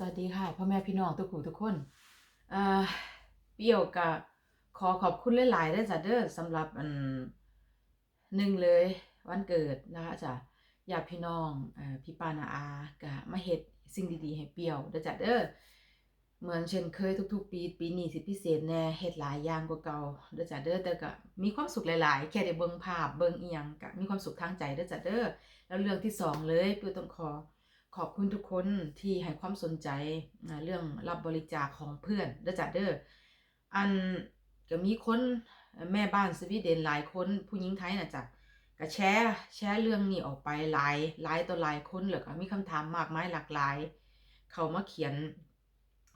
สวัสดีค่ะพ่อแม่พี่น้องทุกผู้ทุกคนอ่าเปรี้ยวกับขอขอบคุณหลายๆเด้จ้ะเด้อสำหรับอันหนึ่งเลยวันเกิดนะคะจ้ะญาติพี่น้องอ่าพี่ปานาอากะมาเฮ็ดสิ่งดีๆ ให้เปรี้ยวเด้จ้ะเด้อเหมือนเช่นเคยทุก ๆ ปีปีนี้สิพิเศษแน่เฮ็ดหลายอย่างกว่าเก่าเด้อจ้ะเด้อแต่ก็มีความสุขหลายๆ แค่ได้เบิ่งภาพเบิ่งเอียงก็มีความสุขทางใจเด้อจ้ะเด้อแล้วเรื่องที่สองเลยเปรี้ยวต้องขอ ขอบคุณทุกคนที่ให้ความสนใจเรื่องรับบริจาคของเพื่อนเด้อจ้ะเด้ออันก็มีคนแม่บ้านสวีเดนหลายคนผู้หญิงไทยนะจ้ะก็แชร์แชร์เรื่องนี้ออกไปหลายหลายต่อหลายคนแล้วก็มีคำถามมากมายหลากหลาย เขามาเขียน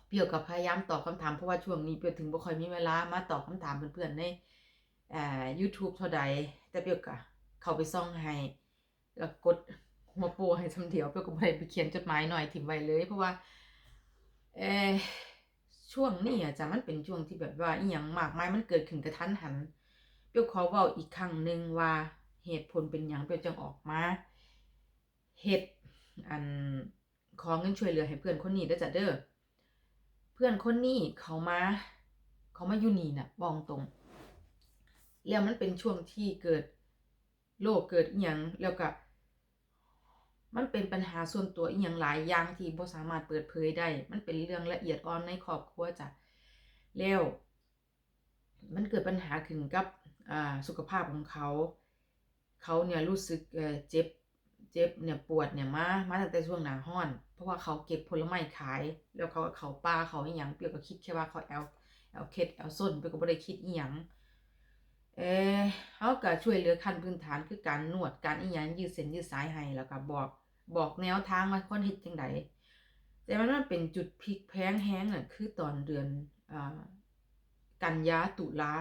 เปียวกับพยายามตอบคำถามเพราะว่าช่วงนี้เปียวถึงบ่ค่อยมีเวลามาตอบคำถามเพื่อนๆในอ่า YouTube เท่าใดแต่เปียวก็เข้าไปซ่องให้แล้วกด หัวโปให้ทำเดียวเพื่อก็บ่ได้ไปเขียนจดหมายหน่อยถิ่มไว้เลย เพราะว่า เออช่วงนี้อะจ้ะมันเป็นช่วงที่แบบว่าอีหยังมากมายมันเกิดขึ้นกระทันหัน เปียวขอเว้าอีกครั้งหนึ่งว่าเหตุผลเป็นหยังเปียวจึงออกมาเฮ็ดอันขอเงินช่วยเหลือให้เพื่อนคนนี้เด้จ้ะเด้อเพื่อนคนนี้เขามา เขามาอยู่นี่น่ะบอกตรง แล้วมันเป็นช่วงที่เกิดโรคเกิดอีหยังแล้วก็ มันเป็นปัญหาส่วนตัวอีหยังหลายอย่างที่บ่สามารถเปิดเผยได้ มันเป็นเรื่องละเอียดอ่อนในครอบครัวจ้ะแล้วมันเกิดปัญหาขึ้นกับอ่าสุขภาพของเขา เขาเนี่ยรู้สึกเจ็บ เจ็บเนี่ยปวดเนี่ยมา มาตั้งแต่ช่วงหน้าร้อน เพราะว่าเขาเก็บผลไม้ขาย แล้วเขาเขาป่าเขาอีหยังเปียวก็คิดแค่ว่าเขาแอลแอลเคล็ดแอลส้นเปียก็บ่ได้คิดอีหยังเออเขาก็ช่วยเหลือขั้นพื้นฐานคือการนวดการอีหยังยืดเส้นยืดสายให้แล้วก็บอก บอกแนวทางว่าควรเฮ็ดจังไดแต่ว่ามันเป็นจุดพลิกแพลงแฮงน่ะคือตอนเดือนอ่ากันยาตุลา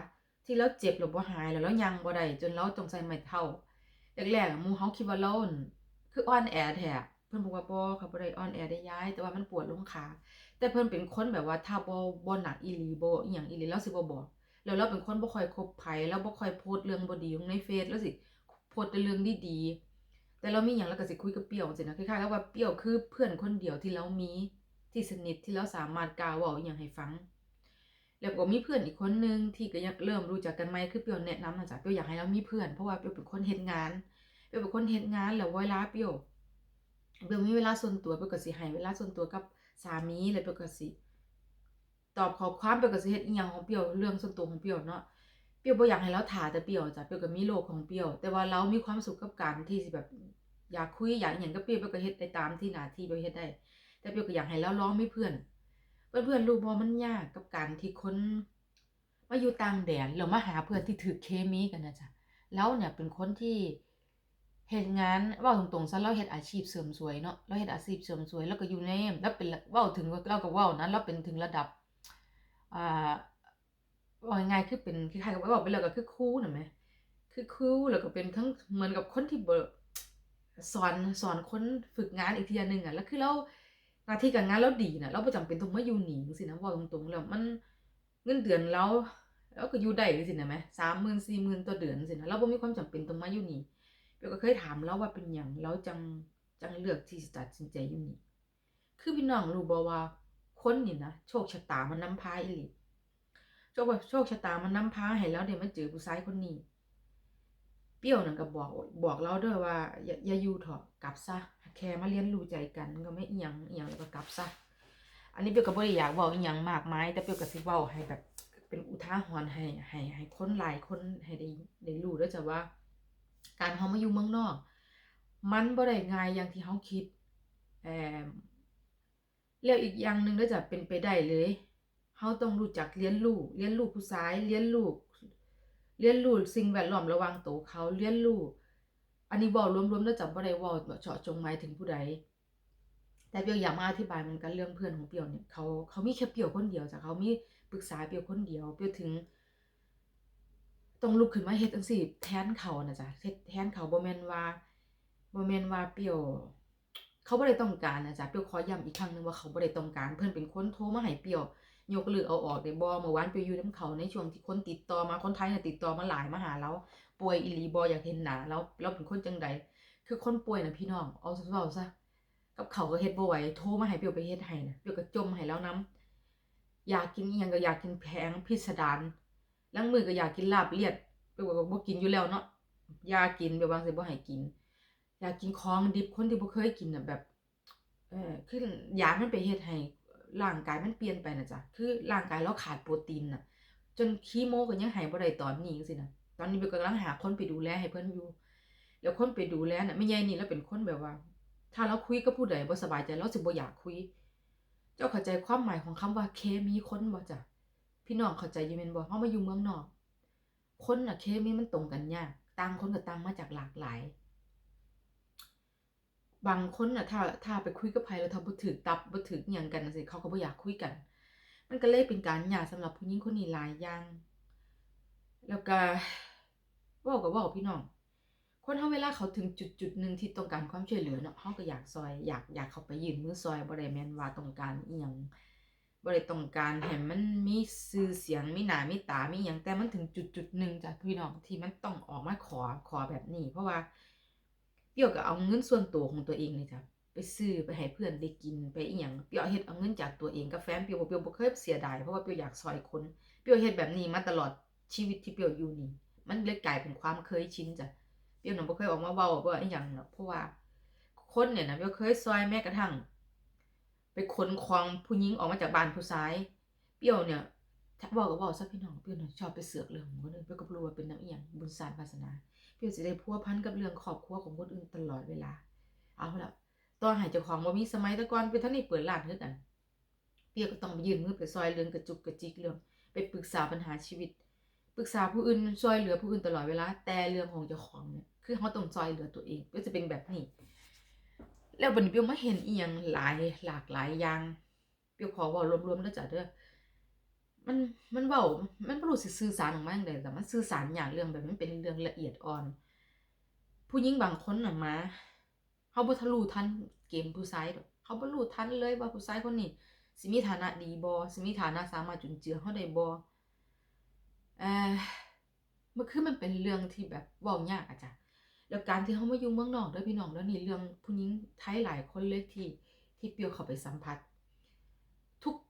ที่เราเจ็บแล้วบ่หายแล้วเรายังบ่ได้จนเราต้องใส่ไม้เท้าแรกๆหมู่เฮาคิดว่าเรานั่นคืออ่อนแอแท้เพิ่นบอกว่าบ่ค่ะบ่ได้อ่อนแอได้ย้าย แต่ว่ามันปวดลงขาแต่เพิ่นเป็นคนแบบว่าถ้าบ่บ่หนักอีหลีบ่อีหยังอีหลีเราสิบ่บอกแล้วเราเป็นคนบ่ค่อยคบไผแล้วบ่ค่อยโพสต์เรื่องบ่ดีลงในเฟซแล้วสิโพสต์แต่เรื่องดีๆ แต่เรามีหยังเราก็สิคุยกับเปรี้ยวจังซี่นะคล้ายๆกับว่าเปรี้ยวคือเพื่อนคนเดียวที่เรามีที่สนิทที่เราสามารถกล่าวเว้าอิหยังให้ฟัง แล้วก็มีเพื่อนอีกคนหนึงที่ก็ยังเริ่มรู้จักกันใหม่คือเปรี้ยวแนะนำนะจ๊ะเปรี้ยวอยากให้เรามีเพื่อนเพราะว่าเปรี้ยวเป็นคนเฮ็ดงาน เปรี้ยวเป็นคนเฮ็ดงานแล้วเวลาเปรี้ยวเปียวมีเวลาส่วนตัวเปียวก็สิให้เวลาส่วนตัวกับสามีแล้วเปียวก็สิตอบขอความเปียวก็สิเฮ็ดอีหยังของเปรี้ยวเรื่องส่วนตัวของเปรี้ยวเนาะเปรี้ยวบ่อยากให้เราท่าแต่เปรี้ยวจ้ะเปรี้ยวก็มีโลกของเปรี้ยว แต่ว่าเรามีความสุขกับการที่สิแบบ อยากคุยอยากอิหยังกับเปียวเปียก็เฮ็ดได้ตามที่หน้าที่เปียเฮ็ดได้ แต่เปียวก็อยากให้เราลองมีเพื่อน เพื่อนๆรู้บ่มันยากกับการที่คนมาอยู่ต่างแดนแล้วมาหาเพื่อนที่ถูกเคมีกันนะจ้ะเราเนี่ยเป็นคนที่เฮ็ดงานเว้าตรงๆซะเราเฮ็ดอาชีพเสริมสวยเนาะเราเฮ็ดอาชีพเสริมสวย แล้วก็อยู่ในแล้วเป็นเว้าถึงเราก็เว้านะเราเป็นถึงระดับอ่าว่าง่ายคือเป็นคล้ายๆกับว่าบอกไปแล้วก็คือครูน่ะแหมคือครูแล้วก็เป็นทั้งเหมือนกับคนที่เบอ สอนสอนคนฝึกงานอีกทีหนึงอะแล้วคือเราหน้าที่การงานเราดีนะเราบ่จำเป็นต้องมาอยู่หนี่จังซี่นะเว้าตรงๆแล้วมันเงินเดือนเราเราก็อยู่ได้จังซี่นะแหม30,000 40,000ต่อเดือนจังซี่นะเราบ่มีความจำเป็นต้องมาอยู่นี่เปยวก็เคยถามเลาว่าเป็นหยังเลาจังจังเลือกที่สิตัดสินใจอยู่นี่คือพี่น้องรู้บ่ว่าคนนี่นะโชคชะตามันนำพาอีหลีโชคว่าโชคชะตามันนำพาให้วเราได้มาเจอผู้ชายคนนี้ เปรี้ยวนั่นก็บอกบอกเราด้อว่าอย่าอย่าอยู่เถอะกลับซะแค่มาเรียนรู้ใจกันก็ไม่อีหยังอีหยังแล้วก็กลับซะอันนี้เปรี้ยวก็บ่ได้อยากเว้าอีหยังมากมายแต่เปรี้ยวก็สิเว้าให้แบบเป็นอุทาหรณ์ให้ให้ให้คนหลายคนให้ได้ได้รู้เด้อจ้ะว่า การเฮามาอยู่เมืองนอก มันบ่ได้ง่ายอย่างที่เฮาคิดเอ่อแล้วอีกอย่างหนึ่งก็จะเป็นไปได้เลยเราต้องรู้จักเรียนรู้เรียนรู้ผู้ชายเรียนรู้ เรียนรู้สิ่งแวดล้อมระว่างตัวเขาเรียนรู้อันนี้เว้ารวมๆแล้วจำบ่ได้ว้าเจาะจงหมายถึงผู้ใด แต่เปียวอยากมาอธิบายเหมือนกันเรื่องเพื่อนของเปียวเนี่ยเขาเขามีแค่เปียวคนเดียวจ้ะเขามีปรึกษาเปียวคนเดียว เปียวถึงต้องลุกขึ้นมาเฮ็ดจังซี่แทนเขานะจ้ะเฮ็ดแทนเขาบ่แม่นว่าบ่แม่นว่าเปียว เขาบ่ได้ต้องการนะจ๊ะเปียวขอย้ำอีกครั้งหนึงว่าเขาบ่ได้ต้องการ เพิ่นเป็นคนโทรมาให้เปียว ยกเลิกเอาออกได้บ่เมื่อวานเปียวอยู่น้ำเขาในช่วงที่คนติดต่อมาคนไทยน่ะติดต่อมาหลายมาหาเราป่วยอีหลีบ่อยากเห็นหน้าเราเราเป็นคนจังใดคือคนป่วยน่ะพี่น้องเอาเว้าซะกับเขาก็เฮ็ดบ่ไหวโทรมาให้เปียวไปเฮ็ดให้นะเปียวก็จมให้แล้วนํอยากกินอีหยังก็อยากกินแพงพิสดารลางมือก็อยากกินลาบเลียดเปียวก็บ่กินอยู่แล้วเนาะอยากกินเปียววางซี้บ่ให้กิน อยากกินของดิบคนที่บ่เคยกินน่ะแบบเออคืออยากมันไปเฮ็ดให้ ร่างกายมันเปลี่ยนไปนะจ้ะคือร่างกายเราขาดโปรตีนน่ะจนคีโมก็ยังให้บ่ได้ตอนนี้จังซี่น่ะตอนนี้เปียวกำลังหาคนไปดูแลให้เพิ่อนอยู่แล้วคนไปดูแลน่ะแม่ใหญ่นี่เราเป็นคนแบบว่า ถ้าเราคุยกับผู้ใดบ่สบายใจเราสิบ่อยากคุย เจ้าเข้าใจความหมายของคำว่าเคมีคนบ่จ้ะพี่น้องเข้าใจยู่แม่นบ่เฮาะมาอยู่เมืองนอก คนน่ะเคมีมันตรงกันยากต่างคนก็ต่างมาจากหลากหลาย บางคนน่ะถ้าถ้าไปคุยกับไผแล้วถ้าบ่ถูกตับบ่ถูกอิหยังกันจังซี่เขาก็บ่อยากคุยกัน มันก็เลยเป็นการยากสำหรับผู้หญิงคนนี้หลายอย่าง แล้วก็เว้าก็เว้าพี่น้อง คนเฮาเวลาเขาถึงจุดๆหนึ่งที่ต้องการความช่วยเหลือเนาะเฮาก็อยากซอยอยากอยากเขาไปยืนมือซอยบ่ได้แม่นว่าต้องการอิหยังบ่ได้ต้องการให้มันมีชื่อเสียงมีหน้ามีตามีหยังแต่มันถึงจุดๆหนึ่งจ้ะพี่น้องที่มันต้องออกมาขอขอแบบนี้ เพราะว่า เปียวก็เอาเงินส่วนตัวของตัวเองนี่จ้ะไปซื้อไปให้เพื่อนได้กินไปอิหยังเปียวเฮ็ดเอาเงินจากตัวเองกับแฟนเปียวบ่เปียวบ่เคยเสียดายเพราะว่าเปียวอยากซอยคนเปียวเฮ็ดแบบนี้มาตลอดชีวิตที่เปียวอยู่นี่มันเลยกลายเป็นความเคยชินจ้ะเปียวน่ะบ่เคยออกมาเว้าว่าอีหยังหรอกเพราะว่า คนเนี่ยนะเปียวเคยซอยแม้กระทั่ง ไปขนของผู้หญิงออกมาจากบ้านผู้ชาย เปียวเนี่ยถ้าเว้าก็เว้าซะพี่น้องเปียวน่ะชอบไปเสือกเรื่องของคนอื่นเปียวก็บ่รู้ว่าเป็นน้ำอีหยังบุญศาสตร์วาสนา เปียวสิได้พัวพันกับเรื่องครอบครัวของคนอื่นตลอดเวลา เอาล่ะตอให้เจ้าของบ่มีสมัยต่ก่อนเปียวทันได้เปิดร้านคือกันเปียวก็ต้องไปยืนมือไปซอยเรื่องกระจุกกระจิกเรื่องไปปรึกษาปัญหาชีวิต ปรึกษาผู้อื่นช่วยเหลือผู้อื่นตลอดเวลา แต่เรื่องของเจ้าของเนี่ยคือเขาต้องช่วยเหลือตัวเอง ก็จะเป็นแบบนี้ แล้วบัดนี้เปียวมาเห็นอีหยังหลายหลากหลายอย่างเปียวขอว้ารวมๆเด้อจ้ะเด้อ มันมันเว้ามันบ่รู้สิสื่อสารออกมาจั่งใดแต่มันสื่อสารอย่างเรื่องแบบมันเป็นเรื่องละเอียดอ่อน ผู้หญิงบางคนน่ะมาเฮาบ่ทะลุทันเกมผู้ชายดอกเขาบ่รู้ทันเลยว่าผู้ชายคนนี้สิมีฐานะดีบ่สิมีฐานะสามารถจุนเจือเฮาได้บ่เอ่อมันคือมันเป็นเรื่องที่แบบเว้ายากอะจ้ะแล้วการที่เขามาอยู่เมืองนอกเด้อพี่น้องเด้อนี่เรื่องผู้หญิงไทยหลายคนเลยที่ที่เปียวเข้าไปสัมผัส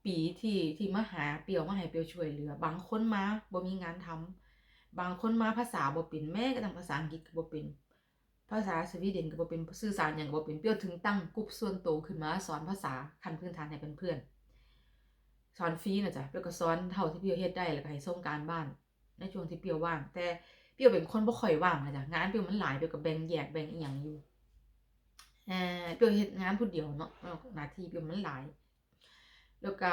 ปีที่ที่มาหาเปียวมาให้เปียวช่วยเหลือ บางคนมาบ่มีงานทำบางคนมาภาษาบ่เป็นแม้กระทั่งภาษาอังกฤษก็บ่เป็นภาษาสวีเดนก็บ่เป็นสื่อสารหยังก็บ่เป็นเปียวถึงตั้งกลุ่มส่วนตัวขึ้นมาสอนภาษาขั้นพื้นฐานให้เพื่อนๆสอนฟรีนะจ้ะเปียวก็สอนเท่าที่เปียวเฮ็ดได้แล้วก็ให้ส่งการบ้าน ในช่วงที่เปียวว่าง แต่เปียวเป็นคนบ่ค่อยว่างอะจ้ะงานเปียวมันหลายเปียวก็แบ่งแยกแบ่งอีหยังอยู่เอ่อเปียวเฮ็ดงานผู้เดียวเนาะหน้าที่เปียวมันหลาย แล้วก็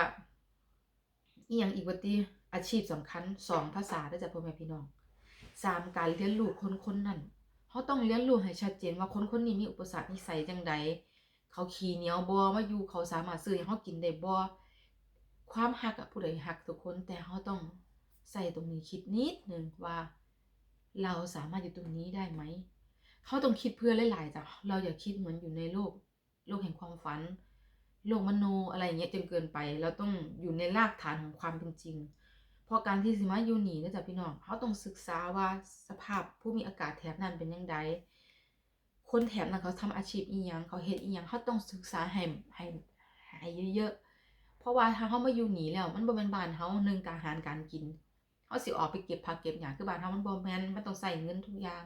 อีหยังอีกว่าติอาชีพสำคัญสองภาษาเด้จ้ะพ่อแม่พี่น้องสามการเรียนรู้คนคนนั้นเฮาต้องเรียนรู้ให้ชัดเจนว่าคนคนนี้มีอุปสรรคนิสัยจังใดเขาขี้เหนียวบ่มาอยู่เขาสามารถซื้อให้เฮากินได้บ่ความรักอะผู้ใดรักทุกคนแต่เฮาต้องใส่ตรงนี้คิดนิดหนึ่งว่า เราสามารถอยู่ตรงนี้ได้ไหมเขาต้องคิดเพื่อหลายๆจ้ะเราอย่าคิดเหมือนอยู่ในโลก โลกแห่งความฝัน โลกมโนอะไรอย่างเงี้ยจนเกินไป เราต้องอยู่ในรากฐานของความเป็นจริงเพราะการที่สิมาอยู่หนีนะจ๊ะพี่น้องเขาต้องศึกษาว่าสภาพผู้มีอากาศแถบนั้นเป็นยังไงคนแถบนั้นเขาทำอาชีพอีหยังเขาเฮ็ดอีหยังเขาต้องศึกษาให้ให้ให้เยอะๆเพราะว่าถ้าเฮามาอยู่หนีแล้ว มันบ่แม่นบ้านเฮาหนึ่งการหารการกินเฮาสิออกไปเก็บผักเก็บหยังคือบ้านเฮามันบ่แม่นมันต้องใช้เงินทุกอย่าง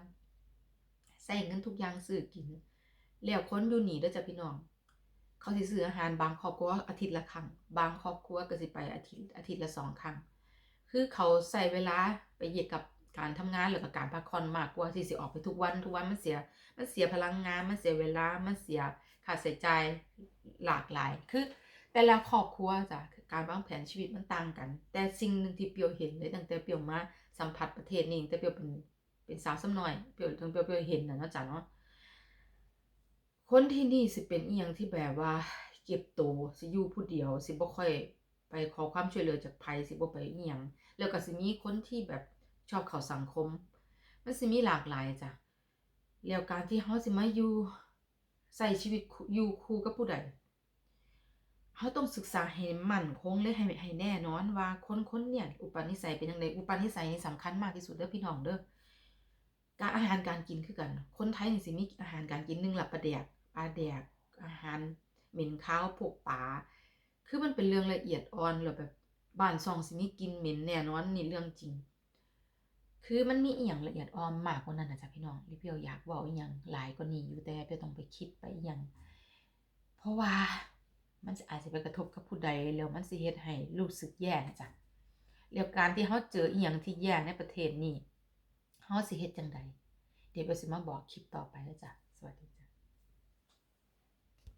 ใช้เงินทุกอย่างซื้อกินแล้วคนอยู่หนีเด้อจ้ะพี่น้อง เขาสิซื้ออาหารบางครอบครัวอาทิตย์ละครั้ง บางครอบครัวก็สิไปอาทิตย์อาทิตย์ละสองครั้ง คือเขาใช้เวลาไปเหยียดกับการทำงานหรือกับการพักผ่อนมากกว่าที่สิออกไปทุกวันทุกวันมันเสียมันเสียพลังงานมันเสียเวลามันเสียค่าใช้จ่ายหลากหลาย คือ แต่ละครอบครัวจ้ะการวางแผนชีวิตมันต่างกัน แต่สิ่งหนึ่งที่เปียวเห็นเลยตั้งแต่เปียวมาสัมผัสประเทศนี้ตั้งแต่เปียวเป็นเป็นสาวซ้ำน้อยเปียวตั้งเปียวเปียวเห็นนะเนาะจ้ะเนาะ คนที่นี่สิเป็นอีหยังที่แบบว่า เก็บตัวสิอยู่ผู้เดียว สิบ่ค่อย ไปขอความช่วยเหลือจากไผสิบ่ไปอีหยังแล้วก็สิมีคนที่แบบชอบเข้าสังคม มันสิมีหลากหลายจ้ะแล้วการที่เฮาสิมาอยู่ใช้ชีวิตอยู่คู่กับผู้ใดเขาต้องศึกษาให้มั่นคงเลยให้ให้แน่นอนว่าคนคนเนี่ย อุปนิสัยเป็นยังไงอุปนิสัยนี่สำคัญมากที่สุดเด้อพี่น้องเด้อการอาหารการกินคือกัน คนไทยนี่สิมีอาหารการกินหนึ่งละปลาแดก ปลาแดกอาหารเหม็นข้าวพวกปลาคือมันเป็นเรื่องละเอียดอ่อนแล้วแบบบ้านซองสิมีกินเหม็นแน่นอนนี่เรื่องจริง คือมันมีอีหยังละเอียดอ่อนมากกว่านั้นนะจ๊ะพี่น้องลิเปียวอยากเว้าอีหยังหลายกว่านี้อยู่แต่เปียวต้องไปคิดไปอีหยังเพราะว่ามันจะอาจจะไปกระทบกับผู้ใดแล้วมันสิเฮ็ดให้รู้สึกแย่นะจ๊ะแล้วการที่เฮาเจออีหยังที่แย่ในประเทศนี้เฮาสิเฮ็ดจังใดเดี๋ยวเปียวสิมาบอกคลิปต่อไปแล้วจ้ะสวัสดี